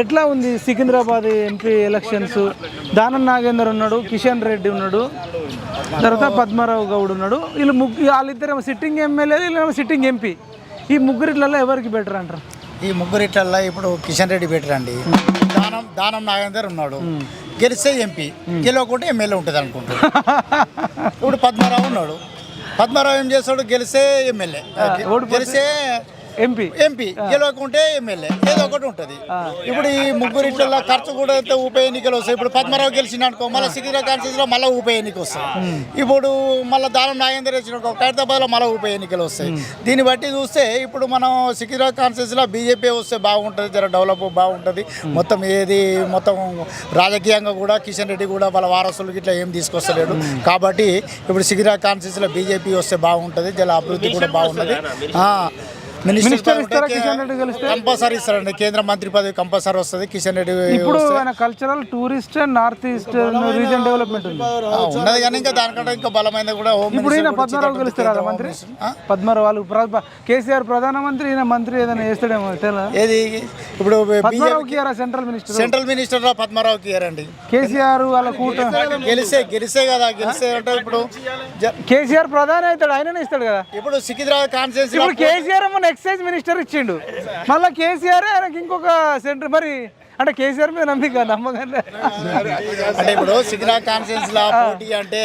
ఎట్లా ఉంది Secunderabad MP elections Danam Nagender ఉన్నాడు కిషన్ రెడ్డి ఉన్నాడు తర్వాత పద్మారావు గౌడ్ ఉన్నాడు. వీళ్ళు ముగ్గురు వాళ్ళిద్దరేమో సిట్టింగ్ ఎమ్మెల్యే వీళ్ళేమో సిట్టింగ్ ఎంపీ. ఈ ముగ్గురిట్లలో ఎవరికి బెటర్ అంటారు? ఈ ముగ్గురిట్లల్లో ఇప్పుడు కిషన్ రెడ్డి బెటర్ అండి. దానం దానం నాగేందర్ ఉన్నాడు. గెలిస్తే ఎంపీ గెలవకుంటే ఎమ్మెల్యే ఉంటుంది అనుకుంటాడు ఇప్పుడు పద్మారావు ఉన్నాడు. పద్మారావు ఏం చేస్తాడు? గెలిస్తే ఎమ్మెల్యే? గెలిస్తే ఎంపీ ఎంపీ గెలవకుంటే ఎమ్మెల్యే ఏదో ఒకటి ఉంటుంది. ఇప్పుడు ఈ ముగ్గురిట్ల ఖర్చు కూడా అయితే ఉప ఎన్నికలు వస్తాయి? ఇప్పుడు పద్మారావు గెలిచిన అనుకో మళ్ళీ సికింద్రా కాన్స్టిట్యూన్స్లో మళ్ళీ ఉప ఎన్నిక వస్తాయి. ఇప్పుడు మళ్ళీ దానం నాగేందర్ వచ్చిన అనుకో ఖైరతాబాద్లో మళ్ళీ ఉప ఎన్నికలు వస్తాయి. దీన్ని బట్టి చూస్తే ఇప్పుడు మనం సికింద్రా కాన్స్టిట్యూన్స్లో బీజేపీ వస్తే బాగుంటుంది జర డెవలప్ బాగుంటుంది. మొత్తం ఏది మొత్తం రాజకీయంగా కూడా కిషన్ రెడ్డి కూడా వాళ్ళ వారసులు ఇట్లా ఏం తీసుకొస్తలేడు. కాబట్టి ఇప్పుడు సికింద్రా కాన్స్టిట్యూన్స్లో బీజేపీ వస్తే బాగుంటుంది జల అభివృద్ధి కూడా బాగుంటుంది ఆ, మినిస్టర్ ఇస్తారా కిషన్ రెడ్డి గెలిస్తే? కంపల్సరీ ఇస్తారండి కేంద్ర మంత్రి పదవి కంపల్సరీ వస్తుంది. కిషన్ రెడ్డి ఇప్పుడు. ఆయన cultural tourist and north east region development ఉన్నది కానీ ఇంకా దానికంటే ఇంకా బలమైనది కూడా ఇప్పుడు ఈయన పద్మారావు గెలుస్తారా మంత్రి? పద్మారావు వాళ్ళు కేసీఆర్ ప్రధానమంత్రి ఈయన మంత్రి ఏదైనా చేస్తాడేమో ఏది? ఇప్పుడు పద్మారావుకి ఇయ్యారా సెంట్రల్ మినిస్టర్? సెంట్రల్ మినిస్టర్లో పద్మారావుకి ఇయ్యారండి కేసీఆర్ వాళ్ళ కూట గెలిస్తే గెలిస్తే కదా గెలిస్తే అంటే ఇప్పుడు కేసీఆర్ ప్రధాని అవుతాడు ఆయననే ఇస్తాడు కదా. ఇప్పుడు సికింద్రాబాద్ కాన్స్టిట్యూన్సీ ఇప్పుడు కేసీఆర్ ఎక్సైజ్ మినిస్టర్ ఇచ్చిండు. మళ్ళీ కేసీఆర్ ఆయనకి ఇంకొక సెంటర్. మరి అంటే కేసీఆర్ మీద నమ్మిక నమ్మకం అంటే ఇప్పుడు సికింద్రాబాద్ కాన్స్టిట్యూన్సీ లో పోటీ అంటే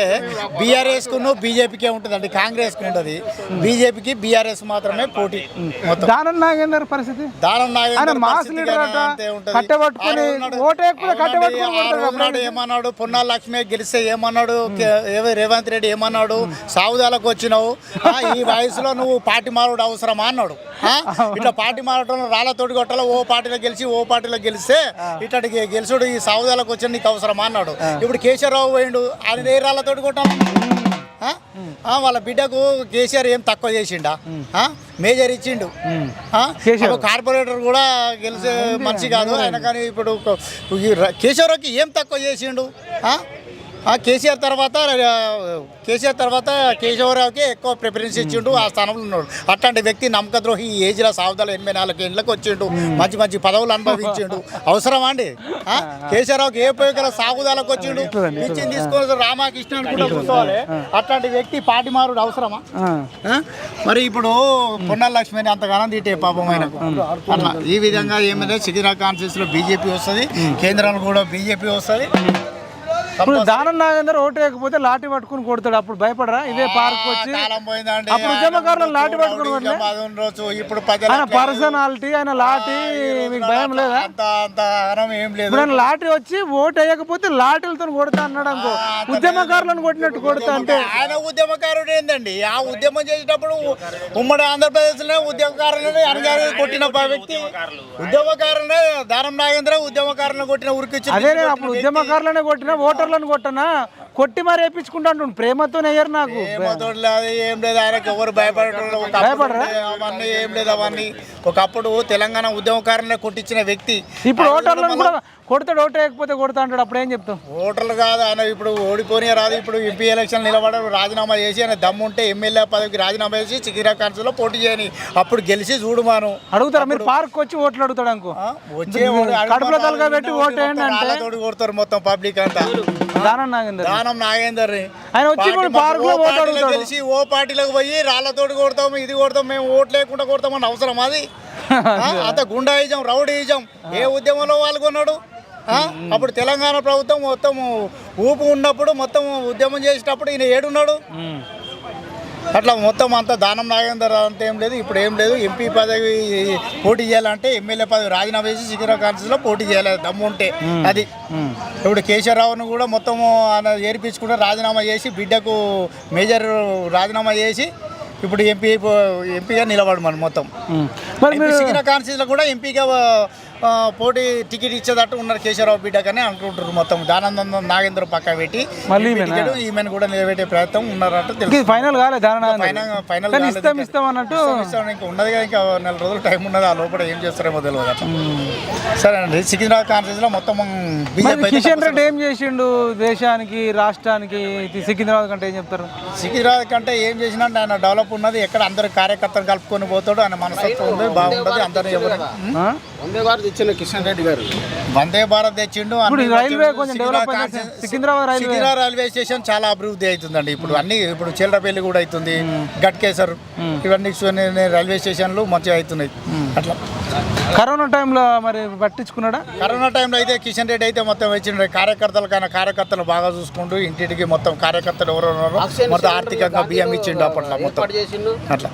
బీఆర్ఎస్కు బీజేపీకే ఉంటుంది అంటే కాంగ్రెస్కు ఉంటుంది బీజేపీకి బీఆర్ఎస్ మాత్రమే పోటీ దానం నాగేందర్ పరిస్థితి? Danam Nagender mass leader vote రోజునాడు ఏమన్నాడు? పొన్నాల లక్ష్మి గెలిస్తే ఏమన్నాడు? రేవంత్ రెడ్డి ఏమన్నాడు? సావుదాలకు వచ్చినావు. ఆ, ఈ వయసులో నువ్వు పార్టీ మారుడు అవసరమా? అన్నాడు? ఇట్లా పార్టీ మారటం రాళ్ళతోటి కొట్టాల? ఓ పార్టీలో గెలిచి ఓ పార్టీలో గెలిస్తే ఇట్లాంటి గెలిచుడు ఈ సావుదాలకు వచ్చి నీకు అవసరమా అన్నాడు ఇప్పుడు కేశవరావు పోయిండు ఆయన ఏ రాళ్ళతోటి? ఆ, వాళ్ళ బిడ్డకు కేసీఆర్ ఏం తక్కువ చేసిండా ఆ? మేజర్ ఇచ్చిండు? కేసీఆర్. కార్పొరేటర్ కూడా గెలిచే మనిషి కాదు ఆయన కానీ ఇప్పుడు కేసీఆర్కి ఏం తక్కువ చేసిండు కేసీఆర్ తర్వాత కేసీఆర్ తర్వాత కేశవరావుకి ఎక్కువ ప్రిఫరెన్స్ ఇచ్చిండు ఆ స్థానంలో ఉన్నాడు. అట్లాంటి వ్యక్తి నమ్మక ద్రోహి ఈ ఏజ్లో సాగుదల ఎనభై నాలుగు ఏళ్ళకి వచ్చిండు మంచి మంచి పదవులు అనుభవించిండు. అవసరమా అండి? కేసీఆర్కి ఏ ఉపయోగకర? సాగుదలకు వచ్చిండు పిచ్చింది తీసుకొని రామకృష్ణ అనుకుంటా కూర్చోవాలి. అట్లాంటి వ్యక్తి పాటి మారుడు అవసరమా? మరి ఇప్పుడు పొన్నాల లక్ష్మిని అంతగానం తీటే పాపం ఆయనకు. అట్లా. ఈ విధంగా ఏమైనా సికింద్రా కాన్స్టిట్యూన్స్లో బీజేపీ వస్తుంది కేంద్రంలో కూడా బీజేపీ వస్తుంది. ఇప్పుడు దానం నాగేందర్ ఓటు వేయకపోతే లాఠీ పట్టుకుని కొడతాడు. అప్పుడు భయపడరా? ఇదే పార్క్ వచ్చి అప్పుడు ఉద్యమకారులను లాఠీ పట్టుకుని ఇప్పుడు ఆయన పర్సనాలిటీ ఆయన లాఠీ మీకు భయం లేదా? అంత అంత అనం ఏం లేదు. ఇప్పుడు ఆయన లాఠీ వచ్చి ఓటు వేయకపోతే లాఠీలతో కొడతా అన్నాడు అనుకో. ఉద్యమకారులను కొట్టినట్టు కొడతా అంటే? ఆయన ఉద్యమకారుడు ఏందండి? ఆ ఉద్యమం చేసేటప్పుడు ఉమ్మడి ఆంధ్రప్రదేశ్లోనే ఉద్యమకారులని అనగానే కొట్టిన వ్యక్తి ఉద్యమకారులనే దానం నాగేంద్ర ఉద్యమకారులను కొట్టిన ఉరికి అదే అప్పుడు ఉద్యమకారులనే కొట్టినా ఓటర్లను కొట్టనా? కొట్టి మరి వేయించుకుంటా అంటుండు ప్రేమతో వేయరు నాకు ఏం లేదు. ఆయనకి ఎవరు భయపడటం భయపడరా? అవన్నీ ఏం లేదు అవన్నీ. ఒకప్పుడు తెలంగాణ ఉద్యమకారులనే కొట్టించిన వ్యక్తి. ఇప్పుడు ఓటర్లను కూడా కొడతాడు ఓటు వేయకపోతే కొడతా అంటాడు అప్పుడు ఏం చెప్తాం ఓటర్లు కాదు ఆయన ఇప్పుడు ఓడిపోని రాదు ఇప్పుడు ఎంపీ ఎలక్షన్ నిలబడరు రాజీనామా చేసి ఆయన దమ్ముంటే ఎమ్మెల్యే పదవికి రాజీనామా చేసి చికిరా కాన్స్లో పోటీ చేయని అప్పుడు గెలిచి చూడుమాను అడుగుతారా మీరు? పార్క్ వచ్చి ఓట్లు అడుగుతాడు అనుకో కడుపులో తలగా పెట్టి ఓటు కొడతారు మొత్తం పబ్లిక్ అంతా. దానం నాగేందర్ దానం నాగేందర్ ఆయన వచ్చి పార్క్లో ఓటు అడుగుతాడు. గెలిచి ఓ పార్టీలకు పోయి రాళ్ళతోటి కొడతాం ఇది కొడతాం మేము ఓటు లేకుండా కొడతాం అని అవసరం అది? అంత గుండాయిజం రౌడీయిజం ఏ ఉద్యమంలో పాల్గొన్నాడు? అప్పుడు తెలంగాణ ప్రభుత్వం మొత్తం ఊపు ఉన్నప్పుడు మొత్తం ఉద్యమం చేసేటప్పుడు ఈయన ఏడున్నాడు? అట్లా మొత్తం అంతా దానం నాగేందర్ అంత ఏం లేదు ఇప్పుడు ఏం లేదు. ఎంపీ పదవి పోటీ చేయాలంటే ఎమ్మెల్యే పదవి రాజీనామా చేసి సికిరా కాన్స్లో పోటీ చేయాలి దమ్ము ఉంటే అది. ఇప్పుడు కేశవరావును కూడా మొత్తం ఆయన ఏర్పించుకుంటే రాజీనామా చేసి బిడ్డకు మేజర్ రాజీనామా చేసి ఇప్పుడు ఎంపీ ఎంపీగా నిలబడు మనం మొత్తం. మరి మీరు కాన్స్టిట్యూన్సీలో కూడా ఎంపీగా పోటీ టికెట్ ఇచ్చేటట్టు ఉన్నారు కేశవరావు బిడ్డకని అనుకుంటారు మొత్తం దానందం నాగేంద్ర పక్క పెట్టి మళ్ళీ ఈమెనా? కూడా నిలబెట్టే ప్రయత్నం ఉన్నారంట ఫైనల్ కాలే దానం నాగేందర్ ఫైనల్ ఫైనల్ కానీ కాలేదు ఇస్తాం. ఇస్తాం అన్నట్టు. ఇంకా ఉన్నది కదా ఇంకా నెల రోజులు టైం ఉన్నది ఆ లోపల ఏం చేస్తారేమో తెలియదు అట్లా సరే అండి సికింద్రాబాద్ కాన్ఫరెన్స్లో మొత్తం కిషన్ రెడ్డి ఏం చేసిండు దేశానికి రాష్ట్రానికి ఇది సికింద్రాబాద్ కంటే ఏం చెప్తారు సికింద్రాబాద్ కంటే ఏం చేసినా ఆయన డెవలప్ ఉన్నది ఎక్కడ అందరు కార్యకర్తలు కలుపుకొని పోతాడు ఆయన మనస్తత్వం ఉంది బాగుంటుంది అందరు ఎవరు ఆ? వందే భారత్ ఇచ్చిన కిషన్ రెడ్డి గారు. వందే భారత్ తెచ్చిండు రైల్వే తెచ్చిండు. కొంచెం సికింద్రా డెవలప్ అయింది. కాన్సె- సికింద్రాబాద్ రైల్వే. స్టేషన్ చాలా అభివృద్ధి అవుతుందండి. ఇప్పుడు అన్ని ఇప్పుడు చిల్లరపల్లి కూడా అవుతుంది గట్కేసర్ ఇవన్నీ రైల్వే స్టేషన్లు మంచిగా అవుతున్నాయి. అట్లా. కరోనా టైంలో మరి పట్టించుకున్నాడా? కరోనా టైంలో అయితే కిషన్ రెడ్డి అయితే మొత్తం వచ్చిండు. కార్యకర్తలు కానీ కార్యకర్తలు బాగా చూసుకుంటూ ఇంటింటికి మొత్తం కార్యకర్తలు ఎవరు ఉన్నారో మొత్తం ఆర్థికంగా బియ్యం ఇచ్చిండు అప్పట్లో మొత్తం. అట్లా.